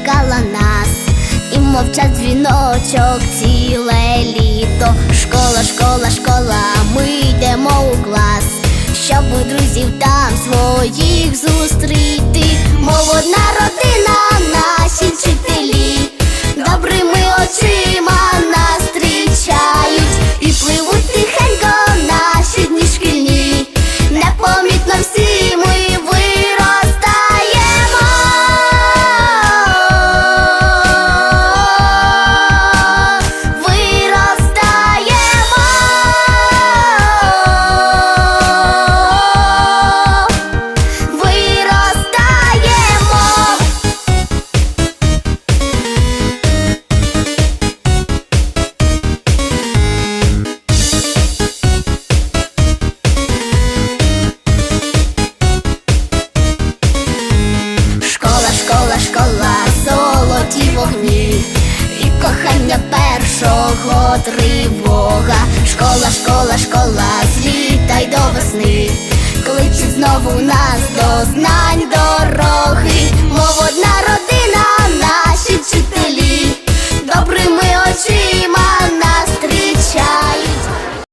чекала нас, і мовчать дзвіночок ціле літо. Школа, школа, школа, ми йдемо у клас, щоб у друзів там першого тривога. Школа, школа, школа, злітай до весни, кличуть знову нас до